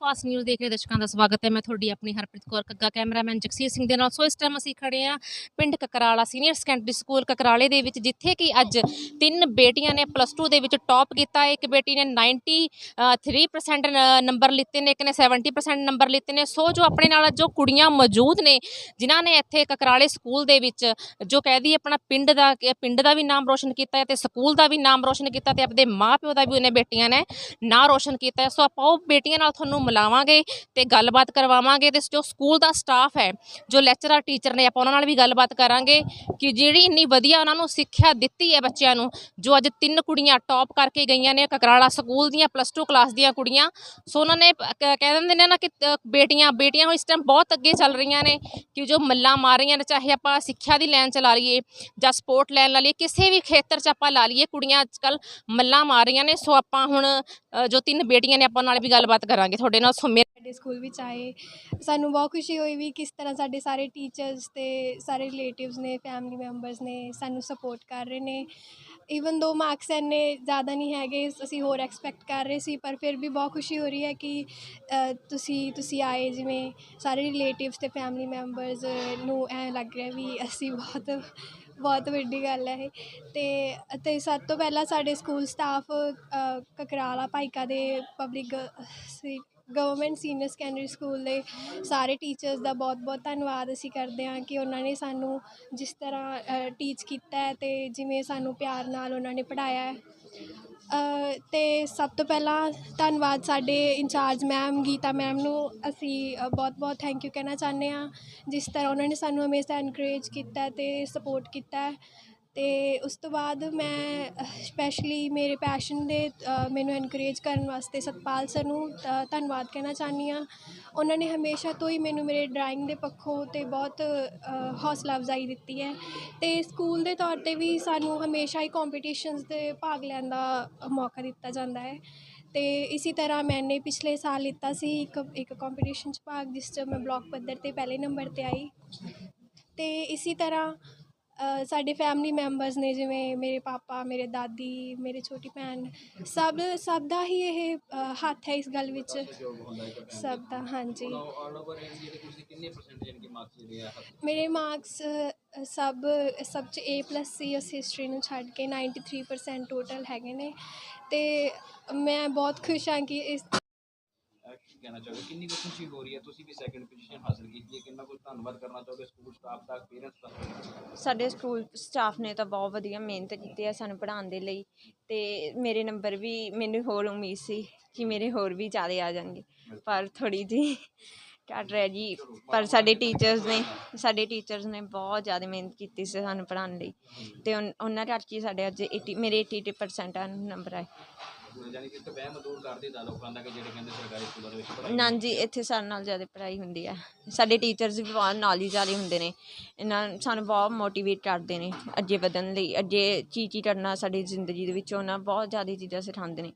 Fast news ਦੇਖ ਰਹੇ ਦਰਸ਼ਕਾਂ ਦਾ ਸਵਾਗਤ ਹੈ। ਮੈਂ ਤੁਹਾਡੀ ਆਪਣੀ ਹਰਪ੍ਰੀਤ ਕੌਰ ਕੱਗਾ, ਕੈਮਰਾਮੈਨ ਜਗਸੀਰ ਸਿੰਘ ਦੇ ਨਾਲ। ਸੋ ਇਸ ਟਾਈਮ ਅਸੀਂ ਖੜੇ ਆ ਪਿੰਡ ਕਕਰਾਲਾ ਸੀਨੀਅਰ ਸੈਕੰਡਰੀ ਸਕੂਲ ਕਕਰਾਲੇ ਦੇ ਵਿੱਚ, ਜਿੱਥੇ ਕਿ ਅੱਜ ਤਿੰਨ ਬੇਟੀਆਂ ਨੇ ਪਲੱਸ 2 ਦੇ ਵਿੱਚ ਟੌਪ ਕੀਤਾ। ਇੱਕ ਬੇਟੀ ਨੇ 93% ਨ- ਨੰਬਰ ਲਿੱਤੇ ਨੇ, ਇੱਕ ਨੇ 70% ਨੰਬਰ ਲਿੱਤੇ ਨੇ। ਸੋ ਜੋ ਆਪਣੇ ਨਾਲ ਜੋ ਕੁੜੀਆਂ ਮੌਜੂਦ ਨੇ, ਜਿਨ੍ਹਾਂ ਨੇ ਇੱਥੇ ਕਕਰਾਲੇ ਸਕੂਲ ਦੇ ਵਿੱਚ ਜੋ ਕਹਿ ਦਈਏ ਆਪਣਾ ਪਿੰਡ ਦਾ ਪਿੰਡ ਦਾ ਵੀ ਨਾਮ ਰੋਸ਼ਨ ਕੀਤਾ ਹੈ ਤੇ ਸਕੂਲ ਦਾ ਵੀ ਨਾਮ ਰੋਸ਼ਨ ਕੀਤਾ ਤੇ ਆਪਣੇ ਮਾਪਿਓ ਦਾ ਵੀ ਉਹਨੇ ਬੇਟੀਆਂ ਨੇ ਨਾਂ ਰੋਸ਼ਨ ਕੀਤਾ। ਸੋ ਆਪਾਂ ਉਹ ਬੇਟੀਆਂ ਨਾਲ ਤੁਹਾਨੂੰ ਮਿਲਾਵਾਂਗੇ ਤੇ ਗੱਲਬਾਤ ਕਰਵਾਵਾਂਗੇ ਤੇ ਜੋ ਸਕੂਲ ਦਾ ਸਟਾਫ ਹੈ, ਜੋ ਲੈਕਚਰਰ ਟੀਚਰ ਨੇ ਆਪਾਂ ਉਹਨਾਂ ਨਾਲ ਵੀ ਗੱਲਬਾਤ ਕਰਾਂਗੇ ਕਿ ਜਿਹੜੀ ਇੰਨੀ ਵਧੀਆ ਉਹਨਾਂ ਨੂੰ ਸਿੱਖਿਆ ਦਿੱਤੀ ਹੈ ਬੱਚਿਆਂ ਨੂੰ, ਜੋ ਅੱਜ ਤਿੰਨ ਕੁੜੀਆਂ ਟੌਪ ਕਰਕੇ ਗਈਆਂ ਨੇ, ਕਕਰਾਲਾ ਸਕੂਲ ਦੀਆਂ ਪਲੱਸ 2 ਕਲਾਸ ਦੀਆਂ ਕੁੜੀਆਂ, ਸੋ ਉਹਨਾਂ ਨੇ ਕਹਿ ਦਿੰਦੇ ਨੇ ਨਾ ਕਿ ਬੇਟੀਆਂ ਬੇਟੀਆਂ ਹੁਣ ਇਸ ਟਾਈਮ ਬਹੁਤ ਅੱਗੇ ਚੱਲ ਰਹੀਆਂ ਨੇ ਕਿ ਜੋ ਮੱਲਾਂ ਮਾਰ ਰਹੀਆਂ ਨੇ, ਚਾਹੇ ਆਪਾਂ ਸਿੱਖਿਆ ਦੀ ਲਾਈਨ ਚ ਲਾ ਲਈਏ ਜਾਂ ਸਪੋਰਟ ਲਾਈਨ ਲਾ ਲਈਏ, ਕਿਸੇ ਵੀ ਖੇਤਰ ਚ ਆਪਾਂ ਲਾ ਲਈਏ, ਕੁੜੀਆਂ ਅੱਜ ਕੱਲ ਮੱਲਾਂ ਮਾਰ ਰਹੀਆਂ ਨੇ, ਸੋ ਆਪਾਂ ਹੁਣ ਜੋ ਤਿੰਨ ਬੇਟੀਆਂ ਨੇ ਆਪਾਂ ਨਾਲ ਵੀ ਗੱਲਬਾਤ ਕਰਾਂਗੇ, ਤੁਹਾਡੇ ਨਾਲ ਸੋ ਸਾਡੇ ਸਕੂਲ ਵਿੱਚ ਆਏ। ਸਾਨੂੰ ਬਹੁਤ ਖੁਸ਼ੀ ਹੋਈ ਵੀ ਕਿਸ ਤਰ੍ਹਾਂ ਸਾਡੇ ਸਾਰੇ ਟੀਚਰਸ ਤੇ ਸਾਰੇ ਰਿਲੇਟਿਵਸ ਨੇ ਫੈਮਿਲੀ ਮੈਂਬਰਸ ਨੇ ਸਾਨੂੰ ਸਪੋਰਟ ਕਰ ਰਹੇ ਨੇ। ਈਵਨ ਦੋ ਮਾਰਕਸ ਇੰਨੇ ਜ਼ਿਆਦਾ ਨਹੀਂ ਹੈਗੇ, ਅਸੀਂ ਹੋਰ ਐਕਸਪੈਕਟ ਕਰ ਰਹੇ ਸੀ, ਪਰ ਫਿਰ ਵੀ ਬਹੁਤ ਖੁਸ਼ੀ ਹੋ ਰਹੀ ਹੈ ਕਿ ਤੁਸੀਂ ਤੁਸੀਂ ਆਏ ਜਿਵੇਂ ਸਾਰੇ ਰਿਲੇਟਿਵਸ ਤੇ ਫੈਮਿਲੀ ਮੈਂਬਰਸ ਨੂੰ ਐਂ ਲੱਗ ਰਿਹਾ ਵੀ ਅਸੀਂ ਬਹੁਤ ਬਹੁਤ ਵੱਡੀ ਗੱਲ ਹੈ ਇਹ। ਤੇ ਅਤੇ ਸਭ ਤੋਂ ਪਹਿਲਾਂ ਸਾਡੇ ਸਕੂਲ ਸਟਾਫ ਕਕਰਾਲਾ ਭਾਈਕਾ ਦੇ ਪਬਲਿਕ ਸੀ ਗਵਰਨਮੈਂਟ ਸੀਨੀਅਰ ਸੈਕੰਡਰੀ ਸਕੂਲ ਦੇ ਸਾਰੇ ਟੀਚਰਸ ਦਾ ਬਹੁਤ-ਬਹੁਤ ਧੰਨਵਾਦ ਅਸੀਂ ਕਰਦੇ ਹਾਂ ਕਿ ਉਹਨਾਂ ਨੇ ਸਾਨੂੰ ਜਿਸ ਤਰ੍ਹਾਂ ਟੀਚ ਕੀਤਾ ਹੈ ਤੇ ਜਿਵੇਂ ਸਾਨੂੰ ਪਿਆਰ ਨਾਲ ਉਹਨਾਂ ਨੇ ਪੜ੍ਹਾਇਆ ਹੈ। ਤੇ ਸਭ ਤੋਂ ਪਹਿਲਾਂ ਧੰਨਵਾਦ ਸਾਡੇ ਇੰਚਾਰਜ ਮੈਮ ਗੀਤਾ ਮੈਮ ਨੂੰ। ਅਸੀਂ ਬਹੁਤ-ਬਹੁਤ ਥੈਂਕ ਯੂ ਕਹਿਣਾ ਚਾਹੁੰਦੇ ਹਾਂ। ਜਿਸ ਤਰ੍ਹਾਂ ਉਹਨਾਂ ਨੇ ਸਾਨੂੰ ਹਮੇਸ਼ਾ ਐਨਕਰੇਜ ਕੀਤਾ ਹੈ ਤੇ ਸਪੋਰਟ ਕੀਤਾ ਅਤੇ ਉਸ ਤੋਂ ਬਾਅਦ ਮੈਂ ਸਪੈਸ਼ਲੀ ਮੇਰੇ ਪੈਸ਼ਨ ਦੇ ਮੈਨੂੰ ਐਨਕਰੇਜ ਕਰਨ ਵਾਸਤੇ ਸਤਪਾਲ ਸਰ ਨੂੰ ਅ, ਧੰਨਵਾਦ ਕਹਿਣਾ ਚਾਹੁੰਦੀ ਹਾਂ। ਉਹਨਾਂ ਨੇ ਹਮੇਸ਼ਾ ਤੋਂ ਹੀ ਮੈਨੂੰ ਮੇਰੇ ਡਰਾਇੰਗ ਦੇ ਪੱਖੋਂ ਅਤੇ ਬਹੁਤ ਹੌਸਲਾ ਅਫਜ਼ਾਈ ਦਿੱਤੀ ਹੈ। ਅਤੇ ਸਕੂਲ ਦੇ ਤੌਰ ਤੇ ਵੀ ਸਾਨੂੰ ਹਮੇਸ਼ਾ ਹੀ ਕੰਪੀਟੀਸ਼ਨਸ ਦੇ ਭਾਗ ਲੈਣ ਦਾ ਮੌਕਾ ਦਿੱਤਾ ਜਾਂਦਾ ਹੈ। ਅਤੇ ਇਸੇ ਤਰ੍ਹਾਂ ਮੈਨੇ ਪਿਛਲੇ ਸਾਲ ਲਿੱਤਾ ਸੀ ਇੱਕ ਇੱਕ ਕੰਪੀਟੀਸ਼ਨ 'ਚ ਭਾਗ ਜਿਸ 'ਚ ਮੈਂ ਬਲਾਕ ਪੱਧਰ ਤੇ ਪਹਿਲੇ ਨੰਬਰ ਤੇ ਆਈ। ਅਤੇ ਇਸੇ ਤਰ੍ਹਾਂ ਸਾਡੇ ਫੈਮਿਲੀ ਮੈਂਬਰਸ ਨੇ ਜਿਵੇਂ ਮੇਰੇ ਪਾਪਾ ਮੇਰੇ ਦਾਦੀ ਮੇਰੇ ਛੋਟੀ ਭੈਣ ਸਭ ਸਭ ਦਾ ਹੀ ਇਹ ਅ, ਹੱਥ ਹੈ ਇਸ ਗੱਲ ਵਿੱਚ। ਸਭ ਦਾ ਹਾਂਜੀ। ਮੇਰੇ ਮਾਰਕਸ ਸਭ ਸਭ ਚ A ਪਲੱਸ ਸੀ। ਉਸ ਹਿਸਟਰੀ ਨੂੰ ਛੱਡ ਕੇ 93% ਟੋਟਲ ਹੈਗੇ ਨੇ। ਤੇ ਮੈਂ ਬਹੁਤ ਖੁਸ਼ ਹਾਂ ਕਿ ਇਸ ਕਹਿਣਾ ਚਾਹੋਗੇ ਕਿੰਨੀ ਕੁ ਖੁਸ਼ੀ ਹੋ ਰਹੀ ਹੈ? ਤੁਸੀਂ ਵੀ ਸੈਕੰਡ ਪੋਜੀਸ਼ਨ ਹਾਸਲ ਕੀਤੀ ਹੈ। ਕਿੰਨਾ ਕੁ ਧੰਨਵਾਦ ਕਰਨਾ ਚਾਹੋਗੇ ਸਕੂਲ ਸਟਾਫ ਦਾ ਪੇਰੈਂਟਸ ਦਾ? ਸਾਡੇ ਸਕੂਲ ਸਟਾਫ ਨੇ ਤਾਂ ਬਹੁਤ ਵਧੀਆ ਮਿਹਨਤ ਕੀਤੀ ਹੈ ਸਾਨੂੰ ਪੜ੍ਹਾਉਣ ਦੇ ਲਈ ਅਤੇ ਮੇਰੇ ਨੰਬਰ ਵੀ ਮੈਨੂੰ ਹੋਰ ਉਮੀਦ ਸੀ ਕਿ ਮੇਰੇ ਹੋਰ ਵੀ ਜ਼ਿਆਦਾ ਆ ਜਾਣਗੇ। ਪਰ ਥੋੜ੍ਹੀ ਜਿਹੀ ਘੱਟ ਰਹਿ ਜੀ ਪਰ ਸਾਡੇ ਟੀਚਰਸ ਨੇ, ਸਾਡੇ ਟੀਚਰਸ ਨੇ ਬਹੁਤ ਜ਼ਿਆਦਾ ਮਿਹਨਤ ਕੀਤੀ ਸੀ ਸਾਨੂੰ ਪੜ੍ਹਾਉਣ ਲਈ। ਅਤੇ ਉਨ- ਉਹਨਾਂ ਕਰਕੇ ਸਾਡੇ ਅੱਜ ਏਟੀ ਮੇਰੇ 80% ਨੰਬਰ ਆਏ। ਯਾਨੀ ਕਿ ਇੱਕ ਵਹਿਮ ਦੂਰ ਕਰਦੇ ਦਾ ਲੋਕਾਂ ਦਾ ਕਿ ਜਿਹੜੇ ਕਹਿੰਦੇ ਸਰਕਾਰੀ ਸਕੂਲਾਂ ਦੇ ਵਿੱਚ ਪੜ੍ਹਾਈ ਨਾ ਜੀ ਇੱਥੇ ਸਾਡੇ ਨਾਲ ਜ਼ਿਆਦਾ ਪੜ੍ਹਾਈ ਹੁੰਦੀ ਹੈ ਸਾਡੇ ਟੀਚਰਸ ਵੀ ਬਹੁਤ ਨੌਲੇਜ ਵਾਲੇ ਹੁੰਦੇ ਨੇ। ਇਹਨਾਂ ਸਾਨੂੰ ਬਹੁਤ ਮੋਟੀਵੇਟ ਕਰਦੇ ਨੇ ਅੱਗੇ ਵਧਣ ਲਈ। ਅੱਗੇ ਚੀਚੀ ਕਰਨਾ ਸਾਡੀ ਜ਼ਿੰਦਗੀ ਦੇ ਵਿੱਚ ਉਹਨਾਂ ਬਹੁਤ ਜ਼ਿਆਦਾ ਚੀਜ਼ਾਂ ਸਿਖਾਉਂਦੇ ਨੇ।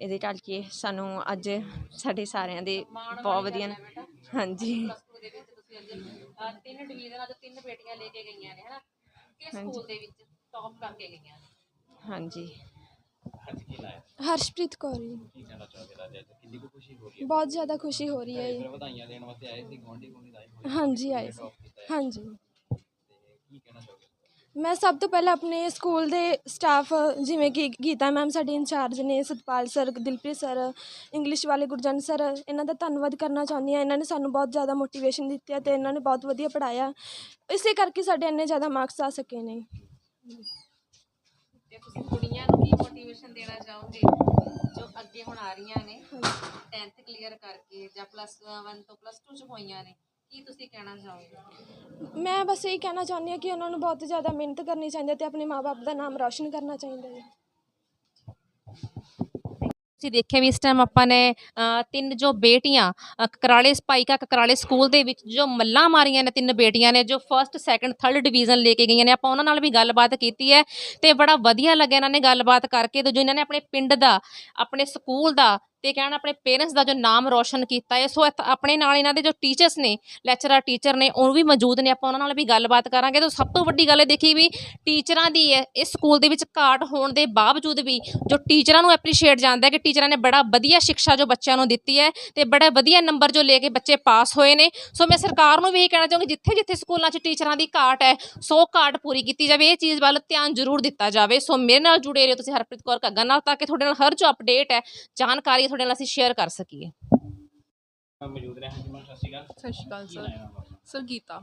ਇਹਦੇ ਕਰਕੇ ਸਾਨੂੰ ਅੱਜ ਸਾਡੇ ਸਾਰਿਆਂ ਦੇ ਬਹੁਤ ਵਧੀਆ ਨੇ। ਹਾਂਜੀ। ਸਕੂਲ ਦੇ ਵਿੱਚ ਤੁਸੀਂ ਅੱਜ ਤਿੰਨ ਡਿਵੀਜ਼ਨਾਂ ਤੋਂ ਤਿੰਨ ਬੇਟੀਆਂ ਲੈ ਕੇ ਗਈਆਂ ਨੇ ਹਨਾ ਕਿਸ ਹਾਂਜੀ। ਸਕੂਲ ਦੇ ਵਿੱਚ ਟੌਪ ਕਰਕੇ ਗਈਆਂ ਨੇ ਹਾਂਜੀ। ਕੀ ਹਰਸ਼ਪ੍ਰੀਤ ਕੌਰ ਜੀ। ਕੀ ਕਹਿਣਾ ਚਾਹੋਗੇ ਰਾਜਾ ਜੀ ਕਿੰਨੀ ਕੁ ਖੁਸ਼ੀ ਹੋ ਰਹੀ ਹੈ? ਬਹੁਤ ਜ਼ਿਆਦਾ ਖੁਸ਼ੀ ਹੋ ਰਹੀ ਹੈ ਫਿਰ ਵਧਾਈਆਂ ਦੇਣ ਵਾਸਤੇ ਆਏ ਸੀ ਗਵਾਂਢੀ ਗੁਆਂਢੀ ਆਏ ਹੋਏ ਹਾਂਜੀ ਆਏ ਸੀ। ਹਾਂਜੀ। ਤੇ ਕੀ ਕਹਿਣਾ ਚਾਹੋਗੇ? ਮੈਂ ਸਭ ਤੋਂ ਪਹਿਲਾਂ ਆਪਣੇ ਸਕੂਲ ਦੇ ਸਟਾਫ ਜਿਵੇਂ ਕਿ ਗੀਤਾ ਮੈਮ ਸਾਡੇ ਇੰਚਾਰਜ ਨੇ Satpal sir Dilpreet sir English ਵਾਲੇ ਗੁਰਜਨ ਸਰ ਇਹਨਾਂ ਦਾ ਧੰਨਵਾਦ ਕਰਨਾ ਚਾਹੁੰਦੀ ਹਾਂ। ਇਹਨਾਂ ਨੇ ਸਾਨੂੰ ਬਹੁਤ ਜ਼ਿਆਦਾ ਮੋਟੀਵੇਸ਼ਨ ਦਿੱਤੀ ਹੈ ਤੇ ਇਹਨਾਂ ਨੇ ਬਹੁਤ ਵਧੀਆ ਪੜਾਇਆ ਇਸੇ ਕਰਕੇ ਸਾਡੇ ਇੰਨੇ ਜ਼ਿਆਦਾ ਮਾਰਕਸ ਆ ਸਕੇ ਨੇ। ਤੇ ਤੁਸੀਂ ਕੁੜੀਆਂ ਨੂੰ ਕੀ ਮੋਟੀਵੇਸ਼ਨ ਦੇਣਾ ਚਾਹੋਗੇ, ਜੋ ਅੱਗੇ ਹੁਣ ਆ ਰਹੀਆਂ ਨੇ 10th ਕਲੀਅਰ ਕਰਕੇ ਜਾਂ ਪਲੱਸ 1 ਤੋਂ ਪਲੱਸ 2 ਚ ਹੋਈਆਂ ਨੇ, ਕੀ ਤੁਸੀਂ ਕਹਿਣਾ ਚਾਹੋਗੇ? ਮੈਂ ਬਸ ਇਹ ਕਹਿਣਾ ਚਾਹੁੰਦੀ ਹਾਂ ਕਿ ਉਹਨਾਂ ਨੂੰ ਬਹੁਤ ਜ਼ਿਆਦਾ ਮਿਹਨਤ ਕਰਨੀ ਚਾਹੀਦੀ ਹੈ ਤੇ ਆਪਣੇ ਮਾਪੇ ਦਾ ਨਾਮ ਰੌਸ਼ਨ ਕਰਨਾ ਚਾਹੀਦਾ ਹੈ। ਤੁਸੀਂ ਦੇਖਿਆ ਵੀ ਇਸ ਟਾਈਮ ਆਪਾਂ ਨੇ ਤਿੰਨ ਜੋ ਬੇਟੀਆਂ ਅ, ਕਕਰਾਲੇ ਸਪਾਈਕਾ ਕਕਰਾਲੇ ਸਕੂਲ ਦੇ ਵਿੱਚ ਜੋ ਮੱਲਾਂ ਮਾਰੀਆਂ ਨੇ ਤਿੰਨ ਬੇਟੀਆਂ ਨੇ ਜੋ ਫਰਸਟ ਸੈਕੰਡ ਥਰਡ ਡਿਵੀਜ਼ਨ ਲੈ ਕੇ ਗਈਆਂ ਨੇ ਆਪਾਂ ਉਹਨਾਂ ਨਾਲ ਵੀ ਗੱਲਬਾਤ ਕੀਤੀ ਹੈ ਤੇ ਬੜਾ ਵਧੀਆ ਲੱਗਿਆ ਇਹਨਾਂ ਨੇ ਗੱਲਬਾਤ ਕਰਕੇ ਤੇ ਜੋ ਇਹਨਾਂ ਨੇ ਆਪਣੇ ਪਿੰਡ ਦਾ ਆਪਣੇ ਸਕੂਲ ਦਾ ਤੇ ਕਹਿਣਾ ਆਪਣੇ ਪੇਰੈਂਟਸ ਦਾ ਜੋ ਨਾਮ ਰੋਸ਼ਨ ਕੀਤਾ ਹੈ, ਸੋ ਇੱਥ- ਆਪਣੇ ਨਾਲ ਇਹਨਾਂ ਦੇ ਜੋ ਟੀਚਰਸ ਨੇ ਲੈਕਚਰਰ ਟੀਚਰ ਨੇ, ਉਹ ਵੀ ਮੌਜੂਦ ਨੇ, ਆਪਾਂ ਉਹਨਾਂ ਨਾਲ ਵੀ ਗੱਲਬਾਤ ਕਰਾਂਗੇ। ਤਾਂ ਸਭ ਤੋਂ ਵੱਡੀ ਗੱਲ ਇਹ ਦੇਖੀ ਵੀ ਟੀਚਰਾਂ ਦੀ ਹੈ ਇਸ ਸਕੂਲ ਦੇ ਵਿੱਚ ਘਾਟ ਹੋਣ ਦੇ ਬਾਵਜੂਦ ਵੀ ਜੋ ਟੀਚਰਾਂ ਨੂੰ ਐਪਰੀਸ਼ੀਏਟ ਜਾਂਦਾ ਹੈ ਕਿ ਟੀਚਰਾਂ ਨੇ ਬੜਾ ਵਧੀਆ ਸਿੱਖਿਆ ਜੋ ਬੱਚਿਆਂ ਨੂੰ ਦਿੱਤੀ ਹੈ ਤੇ ਬੜਾ ਵਧੀਆ ਨੰਬਰ ਜੋ ਲੈ ਕੇ ਬੱਚੇ ਪਾਸ ਹੋਏ ਨੇ। ਸੋ ਮੈਂ ਸਰਕਾਰ ਨੂੰ ਵੀ ਇਹ ਕਹਿਣਾ ਚਾਹੂੰਗੀ ਜਿੱਥੇ ਜਿੱਥੇ ਸਕੂਲਾਂ 'ਚ ਟੀਚਰਾਂ ਦੀ ਘਾਟ ਹੈ, ਸੋ ਘਾਟ ਪੂਰੀ ਕੀਤੀ ਜਾਵੇ, ਇਹ ਚੀਜ਼ ਵੱਲ ਧਿਆਨ ਜ਼ਰੂਰ ਦਿੱਤਾ ਜਾਵੇ। ਸੋ ਮੇਰੇ ਨਾਲ ਜੁੜੇ ਰਹੋ ਤੁਸੀਂ ਹਰਪ੍ਰੀਤ ਕੌਰ ਘੱਗਾ ਨਾਲ, ਤਾਂ ਕਿ ਤੁਹਾਡੇ ਨਾਲ ਹਰ ਜੋ ਅਪਡੇਟ ਹੈ, ਜਾਣਕਾਰੀ ਹੈ ਤੁਹਾਡੇ ਨਾਲ ਅਸੀਂ ਸ਼ੇਅਰ ਕਰ ਸਕੀਏ। ਮੌਜੂਦ ਰਹੇ ਹਾਂ ਜੀ ਮੈਂ ਸਤਿ ਸ਼੍ਰੀ ਅਕਾਲ। ਸਤਿ ਸ਼੍ਰੀ ਅਕਾਲ ਕੀ ਸਰ। ਨਾਮ ਹੈ ਆਪਣਾ? ਸਰ ਗੀਤਾ।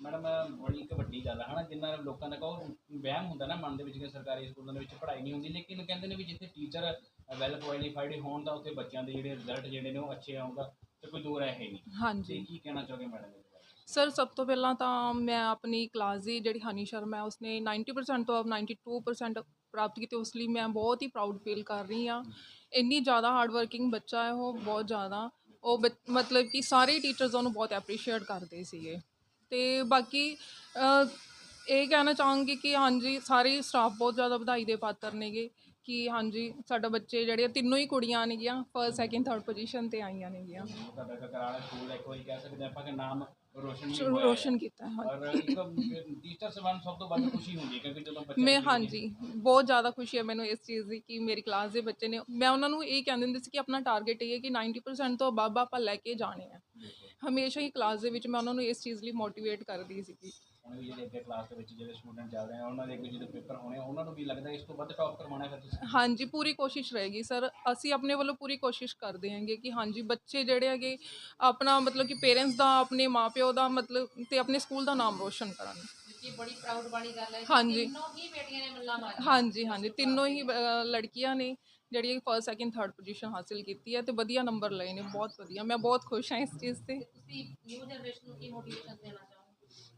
ਮੈਡਮ ਬੜੀ ਇੱਕ ਵੱਡੀ ਗੱਲ ਹੈ ਹਨਾ ਜਿੰਨਾ ਲੋਕਾਂ ਦਾ ਕਹੋ ਵਹਿਮ ਹੁੰਦਾ ਨਾ ਮਨ ਦੇ ਵਿੱਚ ਕਿ ਸਰਕਾਰੀ ਸਕੂਲਾਂ ਦੇ ਵਿੱਚ ਪੜ੍ਹਾਈ ਨਹੀਂ ਹੁੰਦੀ ਲੇਕਿਨ ਕਹਿੰਦੇ ਨੇ ਵੀ ਜਿੱਥੇ ਟੀਚਰ ਵੈਲ ਕੁਆਲੀਫਾਈਡ ਹੋਣ ਤਾਂ ਉੱਥੇ ਬੱਚਿਆਂ ਦੇ ਜਿਹੜੇ ਰਿਜ਼ਲਟ ਜਿਹੜੇ ਨੇ ਉਹ ਅੱਛੇ ਆਉਂਦਾ ਤੇ ਕੋਈ ਦੂਰ ਹੈ ਹੀ ਨਹੀਂ। ਤੇ ਹਾਂਜੀ ਕੀ ਕਹਿਣਾ ਚਾਹੋਗੇ ਮੈਡਮ ਇਹਦੇ ਬਾਰੇ? ਸਰ ਸਭ ਤੋਂ ਪਹਿਲਾਂ ਤਾਂ ਮੈਂ ਆਪਣੀ ਕਲਾਸ ਦੀ ਜਿਹੜੀ ਹਨੀ ਸ਼ਰਮਾ ਹੈ ਉਸਨੇ 90% ਤੋਂ ਅਬ 92% ਪ੍ਰਾਪਤ ਕੀਤੀ ਉਸ ਲਈ ਮੈਂ ਬਹੁਤ ਹੀ ਪ੍ਰਾਊਡ ਫੀਲ ਕਰ ਰਹੀ ਹਾਂ। ਇੰਨੀ ਜ਼ਿਆਦਾ ਹਾਰਡ ਵਰਕਿੰਗ ਬੱਚਾ ਹੈ ਉਹ ਬਹੁਤ ਜ਼ਿਆਦਾ। ਉਹ ਬ ਮਤਲਬ ਕਿ ਸਾਰੇ ਟੀਚਰਸ ਉਹਨੂੰ ਬਹੁਤ ਐਪਰੀਸ਼ੀਏਟ ਕਰਦੇ ਸੀਗੇ। ਤੇ ਬਾਕੀ ਅ, ਇਹ ਕਹਿਣਾ ਚਾਹਾਂਗੀ ਕਿ ਹਾਂਜੀ ਸਾਰੇ ਸਟਾਫ ਬਹੁਤ ਜ਼ਿਆਦਾ ਵਧਾਈ ਦੇ ਪਾਤਰ ਨੇਗੇ ਕਿ ਹਾਂਜੀ ਸਾਡਾ ਬੱਚੇ ਜਿਹੜੇ ਤਿੰਨੋਂ ਹੀ ਕੁੜੀਆਂ ਨੇਗੀਆਂ ਫਸਟ ਸੈਕਿੰਡ ਥਰਡ ਪੋਜੀਸ਼ਨ ਤੇ ਆਈਆਂ ਨੇਗੀਆਂ। ਤੁਹਾਡਾ ਕਕਰਾਲਾ ਸਕੂਲ ਇੱਕ ਵਾਰੀ ਕਹਿ ਸਕਦੇ ਆਪਾਂ ਕਿ ਨਾਮ ਰੋਸ਼ਨ ਵੀ ਸ਼ੁਰੂ- ਹੋਇਆ ਹੈ। ਰੋਸ਼ਨ ਕੀਤਾ ਹੈ ਹਾਂਜੀ। ਔਰ ਇੱਕ ਟੀਚਰ ਸਬੰਧ ਸਭ ਤੋਂ ਵੱਧ ਖੁਸ਼ੀ ਹੁੰਦੀ ਹੈ ਕਿਉਂਕਿ ਜਦੋਂ ਬੱਚਾ ਮੈਂ ਹਾਂਜੀ ਬਹੁਤ ਜ਼ਿਆਦਾ ਖੁਸ਼ੀ ਹੈ ਮੈਨੂੰ ਇਸ ਚੀਜ਼ ਦੀ ਕਿ ਮੇਰੀ ਕਲਾਸ ਦੇ ਬੱਚੇ ਨੇ ਮੈਂ ਉਹਨਾਂ ਨੂੰ ਇਹ ਕਹਿੰਦੇ ਹੁੰਦੀ ਸੀ ਕਿ ਆਪਣਾ ਟਾਰਗੇਟ ਇਹ ਹੈ ਕਿ 90% ਤੋਂ ਅਬਵ ਆਪਾਂ ਲੈ ਕੇ ਜਾਣੇ ਆ ਹਮੇਸ਼ਾ ਹੀ ਕਲਾਸ ਦੇ ਵਿੱਚ ਮੈਂ ਉਹਨਾਂ ਨੂੰ ਇਸ ਚੀਜ਼ ਲਈ ਮੋਟੀਵੇਟ ਕਰਦੀ ਸੀਗੀ ਹੁਣ ਵੀ ਜਿਹੜੇ ਅੱਗੇ ਕਲਾਸ ਦੇ ਵਿੱਚ ਜਿਹੜੇ ਸਟੂਡੈਂਟ ਚੱਲ ਰਹੇ ਆ ਉਹਨਾਂ ਦੇ ਅੱਗੇ ਜਦੋਂ ਪੇਪਰ ਹੋਣੇ ਆ, ਉਹਨਾਂ ਨੂੰ ਵੀ ਲੱਗਦਾ ਇਸ ਤੋਂ ਵੱਧ ਟੌਪ ਕਰਵਾਉਣਾ ਫਿਰ ਤੁਸੀਂ? ਹਾਂਜੀ ਪੂਰੀ ਕੋਸ਼ਿਸ਼ ਰਹੇਗੀ ਸਰ। ਅਸੀਂ ਆਪਣੇ ਵੱਲੋਂ ਪੂਰੀ ਕੋਸ਼ਿਸ਼ ਕਰਦੇ ਹਾਂਗੇ ਕਿ ਹਾਂਜੀ ਬੱਚੇ ਜਿਹੜੇ ਹੈਗੇ ਆਪਣਾ ਮਤਲਬ ਕਿ ਪੇਰੈਂਟਸ ਦਾ ਆਪਣੇ ਮਾਪਿਓ ਦਾ ਮਤਲਬ ਤੇ ਆਪਣੇ ਸਕੂਲ ਦਾ ਨਾਮ ਰੋਸ਼ਨ ਕਰਨ। ਜੀ ਬੜੀ ਪ੍ਰਾਊਡ ਵਾਲੀ ਗੱਲ ਹੈ ਹਾਂਜੀ। ਤਿੰਨੋਂ ਹੀ ਬੇਟੀਆਂ ਨੇ ਮੱਲਾ ਮਾਰੀ ਹਾਂਜੀ ਹਾਂਜੀ। ਤਿੰਨੋਂ ਹੀ ਅ, ਲੜਕੀਆਂ ਨੇ ਜਿਹੜੀਆਂ ਫਰਸਟ ਸੈਕਿੰਡ ਥਰਡ ਪੋਜੀਸ਼ਨ ਹਾਸਿਲ ਕੀਤੀ ਹੈ ਤੇ ਵਧੀਆ ਨੰਬਰ ਲਏ ਨੇ। ਬਹੁਤ ਵਧੀਆ। ਮੈਂ ਬਹੁਤ ਖੁਸ਼ ਹਾਂ ਇਸ ਚੀਜ਼ ਤੇ। ਤੁਸੀਂ ਨਿਊ ਜਨਰੇਸ਼ਨ ਨੂੰ ਕੀ ਮੋਟੀਵੇਸ਼ਨ ਦੇਣਾ ਚਾਹੋਗੇ?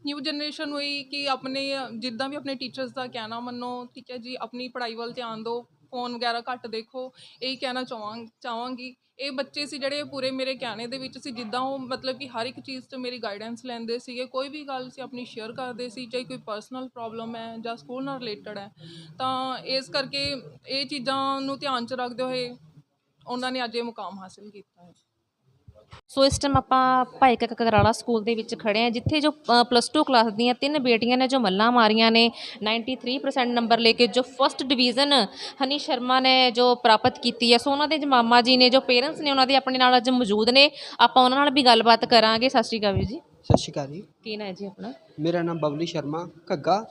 ਨਿਊ ਜਨਰੇਸ਼ਨ ਨੂੰ ਇਹ ਕਿ ਆਪਣੇ, ਜਿੱਦਾਂ ਵੀ ਆਪਣੇ ਟੀਚਰਸ ਦਾ ਕਹਿਣਾ ਮੰਨੋ, ਠੀਕ ਹੈ ਜੀ, ਆਪਣੀ ਪੜ੍ਹਾਈ ਵੱਲ ਧਿਆਨ ਦਿਓ ਫੋਨ ਵਗੈਰਾ ਘੱਟ ਦੇਖੋ, ਇਹੀ ਕਹਿਣਾ ਚਾਹਾਂ ਚਾਹਾਂਗੀ। ਇਹ ਬੱਚੇ ਸੀ ਜਿਹੜੇ ਪੂਰੇ ਮੇਰੇ ਕਹਿਣੇ ਦੇ ਵਿੱਚ ਸੀ, ਜਿੱਦਾਂ ਉਹ ਮਤਲਬ ਕਿ ਹਰ ਇੱਕ ਚੀਜ਼ 'ਚ ਮੇਰੀ ਗਾਈਡੈਂਸ ਲੈਂਦੇ ਸੀਗੇ, ਕੋਈ ਵੀ ਗੱਲ ਸੀ ਆਪਣੀ ਸ਼ੇਅਰ ਕਰਦੇ ਸੀ, ਚਾਹੇ ਕੋਈ ਪਰਸਨਲ ਪ੍ਰੋਬਲਮ ਹੈ ਜਾਂ ਸਕੂਲ ਨਾਲ ਰਿਲੇਟਡ ਹੈ, ਤਾਂ ਇਸ ਕਰਕੇ ਇਹ ਚੀਜ਼ਾਂ ਨੂੰ ਧਿਆਨ 'ਚ ਰੱਖਦੇ ਹੋਏ ਉਹਨਾਂ ਨੇ ਅੱਜ ਇਹ ਮੁਕਾਮ ਹਾਸਿਲ ਕੀਤਾ ਹੈ। ਸੋ ਇਸ ਟਾਈਮ ਆਪਾਂ ਭਾਈ ਕਾ ਕਕਰਾਲਾ ਸਕੂਲ ਦੇ ਵਿੱਚ ਖੜੇ ਆ ਜਿੱਥੇ ਜੋ ਪਲੱਸ 2 ਕਲਾਸ ਦੀਆਂ ਤਿੰਨ ਬੇਟੀਆਂ ਨੇ ਜੋ ਮੱਲਾਂ ਮਾਰੀਆਂ ਨੇ 93% ਨੰਬਰ ਲੈ ਕੇ ਜੋ ਫਸਟ ਡਿਵੀਜ਼ਨ ਹਨੀ ਸ਼ਰਮਾ ਨੇ ਜੋ ਪ੍ਰਾਪਤ ਕੀਤੀ ਹੈ। ਸੋ ਉਹਨਾਂ ਦੇ ਜੋ ਮਾਮਾ ਜੀ ਨੇ ਜੋ ਪੇਰੈਂਟਸ ਨੇ ਉਹਨਾਂ ਦੇ ਆਪਣੇ ਨਾਲ ਅੱਜ ਮੌਜੂਦ ਨੇ। ਆਪਾਂ ਉਹਨਾਂ ਨਾਲ ਵੀ ਗੱਲਬਾਤ ਕਰਾਂਗੇ। ਸਤਿ ਸ਼੍ਰੀ ਅਕਾਲ ਵੀਰ ਜੀ। ਸਤਿ ਸ਼੍ਰੀ ਅਕਾਲ ਜੀ। ਕੀ ਨਾਂ ਹੈ ਜੀ ਆਪਣਾ? ਮੇਰਾ ਨਾਮ ਬਬਲੀ ਸ਼ਰਮਾ ਘੱਗਾ।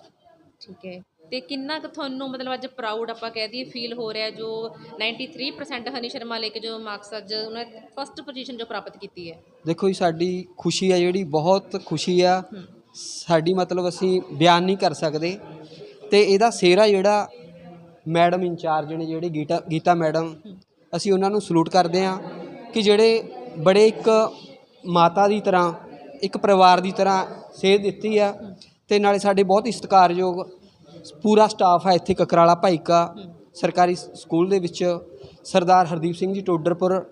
ਠੀਕ ਹੈ। ਤੇ ਕਿੰਨਾ ਕੁ ਤੁਹਾਨੂੰ ਮਤਲਬ ਅੱਜ ਪ੍ਰਾਊਡ ਆਪਾਂ ਕਹਿ ਦਈਏ ਫੀਲ ਹੋ ਰਿਹਾ ਜੋ 93% ਹਨੀ ਸ਼ਰਮਾ ਲੈ ਕੇ ਜੋ ਮਾਰਕਸ ਅੱਜ ਉਹਨਾਂ ਫਸਟ ਪੋਜੀਸ਼ਨ ਜੋ ਪ੍ਰਾਪਤ ਕੀਤੀ ਹੈ? ਦੇਖੋ ਜੀ ਸਾਡੀ ਖੁਸ਼ੀ ਆ ਜਿਹੜੀ ਬਹੁਤ ਖੁਸ਼ੀ ਆ। ਸਾਡੀ ਮਤਲਬ ਅਸੀਂ ਬਿਆਨ ਨਹੀਂ ਕਰ ਸਕਦੇ। ਤੇ ਇਹਦਾ ਸਿਹਰਾ ਜਿਹੜਾ ਮੈਡਮ ਇੰਚਾਰਜ ਨੇ ਜਿਹੜੇ ਗੀਤਾ ਗੀਤਾ ਮੈਡਮ ਅਸੀਂ ਉਹਨਾਂ ਨੂੰ ਸਲੂਟ ਕਰਦੇ ਆ ਕਿ ਜਿਹੜੇ ਬੜੇ ਇੱਕ ਮਾਤਾ ਦੀ ਤਰ੍ਹਾਂ ਇੱਕ ਪਰਿਵਾਰ ਦੀ ਤਰ੍ਹਾਂ ਸੇਧ ਦਿੱਤੀ ਆ। ਤੇ ਨਾਲੇ ਸਾਡੇ ਬਹੁਤ ਹੀ ਸਤਿਕਾਰਯੋਗ ਪੂਰਾ ਸਟਾਫ ਹੈ ਇੱਥੇ ਕਕਰਾਲਾ ਭਾਈਕਾ, ਸਰਕਾਰੀ ਸਕੂਲ ਦੇ ਵਿੱਚ, ਸਰਦਾਰ ਹਰਦੀਪ ਸਿੰਘ ਜੀ ਟੋਡਰਪੁਰ।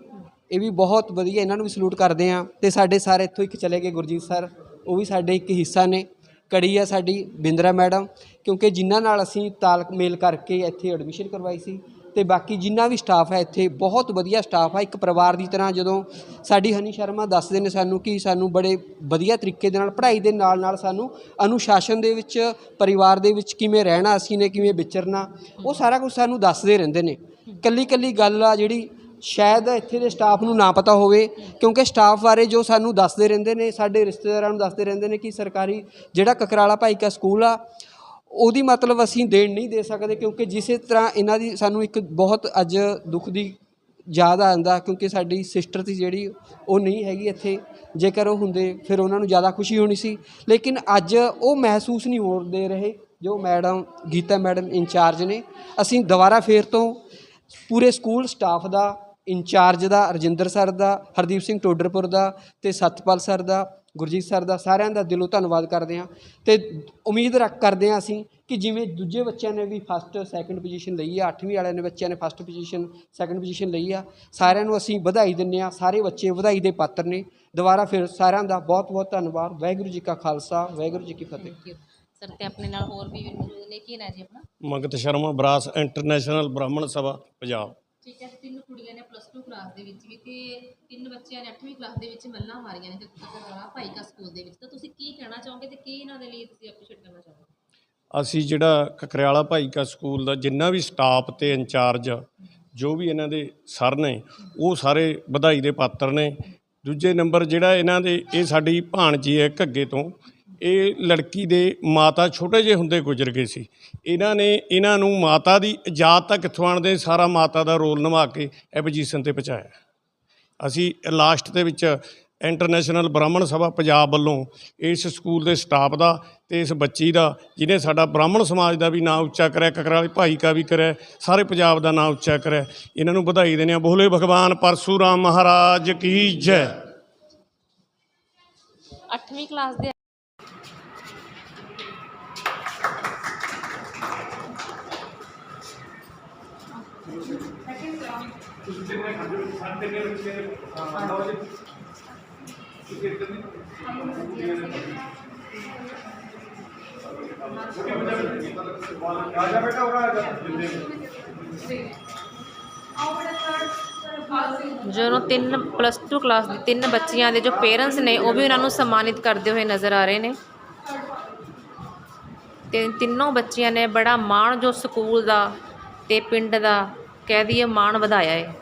ਇਹ ਵੀ ਬਹੁਤ ਵਧੀਆ ਇਹਨਾਂ ਨੂੰ ਵੀ ਸਲੂਟ ਕਰਦੇ ਆ ਤੇ ਸਾਡੇ ਸਾਰੇ ਇੱਥੋਂ ਇੱਕ ਚਲੇ ਗਏ ਗੁਰਜੀਤ ਸਰ, ਉਹ ਵੀ ਸਾਡੇ ਇੱਕ ਹਿੱਸਾ ਨੇ। ਕੜੀ ਆ ਸਾਡੀ ਬਿੰਦਰਾ ਮੈਡਮ, ਕਿਉਂਕਿ ਜਿਨ੍ਹਾਂ ਨਾਲ ਅਸੀਂ ਤਾਲਮੇਲ ਕਰਕੇ ਇੱਥੇ ਐਡਮਿਸ਼ਨ ਕਰਵਾਈ ਸੀ ਤੇ ਬਾਕੀ ਜਿੰਨਾ ਵੀ ਸਟਾਫ ਹੈ ਇੱਥੇ, ਬਹੁਤ ਵਧੀਆ ਸਟਾਫ ਹੈ ਇੱਕ ਪਰਿਵਾਰ ਦੀ ਤਰ੍ਹਾਂ ਜਦੋਂ ਸਾਡੀ ਹਨੀ ਸ਼ਰਮਾ ਦੱਸਦੇ ਨੇ ਸਾਨੂੰ ਕਿ ਸਾਨੂੰ ਬੜੇ ਵਧੀਆ ਤਰੀਕੇ ਦੇ ਨਾਲ, ਪੜ੍ਹਾਈ ਦੇ ਨਾਲ ਨਾਲ ਸਾਨੂੰ ਅਨੁਸ਼ਾਸਨ ਦੇ ਵਿੱਚ, ਪਰਿਵਾਰ ਦੇ ਵਿੱਚ ਕਿਵੇਂ ਰਹਿਣਾ, ਅਸੀਂ ਨੇ ਕਿਵੇਂ ਵਿਚਰਨਾ, ਉਹ ਸਾਰਾ ਕੁਝ ਸਾਨੂੰ ਦੱਸਦੇ ਰਹਿੰਦੇ ਨੇ। ਕੱਲੀ ਕੱਲੀ ਗੱਲ ਆ ਜਿਹੜੀ ਸ਼ਾਇਦ ਇੱਥੇ ਦੇ ਸਟਾਫ ਨੂੰ ਨਾ ਪਤਾ ਹੋਵੇ, ਕਿਉਂਕਿ ਸਟਾਫ ਬਾਰੇ ਜੋ ਸਾਨੂੰ ਦੱਸਦੇ ਰਹਿੰਦੇ ਨੇ, ਸਾਡੇ ਰਿਸ਼ਤੇਦਾਰਾਂ ਨੂੰ ਦੱਸਦੇ ਰਹਿੰਦੇ ਨੇ ਕਿ ਸਰਕਾਰੀ ਜਿਹੜਾ ਕਕਰਾਲਾ ਭਾਈ ਕਾ ਸਕੂਲ ਆ ਉਹਦੀ ਮਤਲਬ ਅਸੀਂ ਦੇਣ ਨਹੀਂ ਦੇ ਸਕਦੇ ਕਿਉਂਕਿ ਜਿਸੇ ਤਰ੍ਹਾਂ ਇਹਨਾਂ ਦੀ ਸਾਨੂੰ ਇੱਕ ਬਹੁਤ ਅੱਜ ਦੁੱਖ ਦੀ ਯਾਦ ਆਉਂਦਾ ਕਿਉਂਕਿ ਸਾਡੀ ਸਿਸਟਰ ਸੀ ਜਿਹੜੀ ਉਹ ਨਹੀਂ ਹੈਗੀ ਇੱਥੇ, ਜੇਕਰ ਉਹ ਹੁੰਦੇ ਫਿਰ ਉਹਨਾਂ ਨੂੰ ਜ਼ਿਆਦਾ ਖੁਸ਼ੀ ਹੋਣੀ ਸੀ। ਲੇਕਿਨ ਅੱਜ ਉਹ ਮਹਿਸੂਸ ਨਹੀਂ ਹੋ ਦੇ ਰਹੇ, ਜੋ ਮੈਡਮ, ਗੀਤਾ ਮੈਡਮ ਇੰਚਾਰਜ ਨੇ। ਅਸੀਂ ਦੁਬਾਰਾ ਫੇਰ ਤੋਂ ਪੂਰੇ ਸਕੂਲ ਸਟਾਫ ਦਾ, ਇੰਚਾਰਜ ਦਾ, ਰਜਿੰਦਰ ਸਰ ਦਾ, ਹਰਦੀਪ ਸਿੰਘ ਟੋਡਰਪੁਰ ਦਾ ਤੇ ਸਤਪਾਲ ਸਰ ਦਾ ਗੁਰਜੀਤ ਸਰ ਦਾ ਸਾਰਿਆਂ ਦਾ ਦਿਲੋਂ ਧੰਨਵਾਦ ਕਰਦੇ ਹਾਂ ਤੇ ਉਮੀਦ ਰੱਖ ਕਰਦੇ ਹਾਂ ਅਸੀਂ ਕਿ ਜਿਵੇਂ ਦੂਜੇ ਬੱਚਿਆਂ ਨੇ ਵੀ ਫਸਟ ਸੈਕੰਡ ਪੋਜੀਸ਼ਨ ਲਈ ਆ 8ਵੀਂ ਵਾਲਿਆਂ ਨੇ ਬੱਚਿਆਂ ਨੇ ਫਸਟ ਪੋਜੀਸ਼ਨ ਸੈਕੰਡ ਪੋਜੀਸ਼ਨ ਲਈ ਆ ਸਾਰਿਆਂ ਨੂੰ ਅਸੀਂ ਵਧਾਈ ਦਿੰਨੇ ਆ ਸਾਰੇ ਬੱਚੇ ਵਧਾਈ ਦੇ ਪਾਤਰ ਨੇ ਦੁਬਾਰਾ ਫਿਰ ਸਾਰਿਆਂ ਦਾ ਬਹੁਤ ਬਹੁਤ ਧੰਨਵਾਦ ਵਾਹਿਗੁਰੂ ਜੀ ਕਾ ਖਾਲਸਾ ਵਾਹਿਗੁਰੂ ਜੀ ਕੀ ਫਤਿਹ। ਸਰ ਤੇ ਆਪਣੇ ਨਾਲ ਹੋਰ ਵੀ ਮੌਜੂਦ ਨੇ ਕੀ ਨਾਂ ਜੀ ਆਪਣਾ? ਮੰਗਤ ਸ਼ਰਮਾ ਬਰਾਸ ਇੰਟਰਨੈਸ਼ਨਲ ਬ੍ਰਾਹਮਣ ਸਭਾ ਪੰਜਾਬ। ਠੀਕ ਹੈ, ਤਿੰਨ ਕੁੜੀਆਂ ਨੇ ਪਲੱਸ 2 ਕਲਾਸ ਦੇ ਵਿੱਚ ਵੀ ਤੇ ਤਿੰਨ ਬੱਚਿਆਂ ਨੇ 8ਵੀਂ ਕਲਾਸ ਦੇ ਵਿੱਚ ਮੱਲਾਂ ਮਾਰੀਆਂ ਨੇ ਕਕਰਾਲਾ ਭਾਈਕਾ ਸਕੂਲ ਦੇ ਵਿੱਚ। ਤਾਂ ਤੁਸੀਂ ਕੀ ਕਹਿਣਾ ਚਾਹੋਗੇ ਤੇ ਕੀ ਇਹਨਾਂ ਦੇ ਲਈ ਤੁਸੀਂ ਐਪਰੀਸ਼ੀਏਟ ਕਰਨਾ ਚਾਹੋਗੇ? ਅਸੀਂ ਜਿਹੜਾ ਕਕਰਿਆਲਾ ਭਾਈ ਕਾ ਸਕੂਲ ਦਾ ਜਿੰਨਾ ਵੀ ਸਟਾਫ ਤੇ ਇੰਚਾਰਜ ਜੋ ਵੀ ਇਹਨਾਂ ਦੇ ਸਰ ਨੇ, ਉਹ ਸਾਰੇ ਵਧਾਈ ਦੇ ਪਾਤਰ ਨੇ। ਦੂਜੇ ਨੰਬਰ ਜਿਹੜਾ ਇਹਨਾਂ ਦੇ, ਇਹ ਸਾਡੀ ਭਾਣਜੀ ਹੈ ਘੱਗੇ ਤੋਂ ਇਹ ਲੜਕੀ ਦੇ ਮਾਤਾ ਛੋਟੇ ਜਿਹੇ ਹੁੰਦੇ ਗੁਜ਼ਰ ਗਏ ਸੀ। ਇਹਨਾਂ ਨੇ ਇਹਨਾਂ ਨੂੰ ਮਾਤਾ ਦੀ ਇਜਾਜ਼ਤ ਤੱਕ ਕਿੱਥੋਂ ਆਣਦੇ ਸਾਰਾ ਮਾਤਾ ਦਾ ਰੋਲ ਨਿਭਾ ਕੇ ਇਹ ਪੋਜੀਸ਼ਨ ਤੇ ਪਹੁੰਚਾਇਆ। ਅਸੀਂ ਲਾਸਟ ਦੇ ਵਿੱਚ ਇੰਟਰਨੈਸ਼ਨਲ ਬ੍ਰਾਹਮਣ ਸਭਾ ਪੰਜਾਬ ਵੱਲੋਂ ਇਸ ਸਕੂਲ ਦੇ ਸਟਾਫ ਦਾ ਤੇ ਇਸ ਬੱਚੀ ਦਾ, ਜਿਹਨੇ ਸਾਡਾ ਬ੍ਰਾਹਮਣ ਸਮਾਜ ਦਾ ਵੀ ਨਾਂ ਉੱਚਾ ਕਰਿਆ ਕਕਰਾਲੀ ਭਾਈ ਕਾ ਵੀ ਕਰਿਆ, ਸਾਰੇ ਪੰਜਾਬ ਦਾ ਨਾਂ ਉੱਚਾ ਕਰਿਆ। ਇਹਨਾਂ ਨੂੰ ਵਧਾਈ ਦਿੰਦੇ ਹਾਂ। ਬੋਲੇ ਭਗਵਾਨ ਪਰਸ਼ੂਰਾਮ ਮਹਾਰਾਜ ਕੀ ਜੈ। 8ਵੀਂ ਕਲਾਸ ਦੇ ਜਦੋਂ ਤਿੰਨ ਪਲੱਸ 2 ਕਲਾਸ ਦੇ ਤਿੰਨ ਬੱਚੀਆਂ ਦੇ ਜੋ ਪੇਰੈਂਟਸ ਨੇ, ਉਹ ਵੀ ਉਹਨਾਂ ਨੂੰ ਸਨਮਾਨਿਤ ਕਰਦੇ ਹੋਏ ਨਜ਼ਰ ਆ ਰਹੇ ਨੇ। ਤੇ ਤਿੰਨੋਂ ਬੱਚੀਆਂ ਨੇ ਬੜਾ ਮਾਣ ਜੋ ਸਕੂਲ ਦਾ ਤੇ ਪਿੰਡ ਦਾ ਕਹਿ ਦਈਏ ਮਾਣ ਵਧਾਇਆ ਹੈ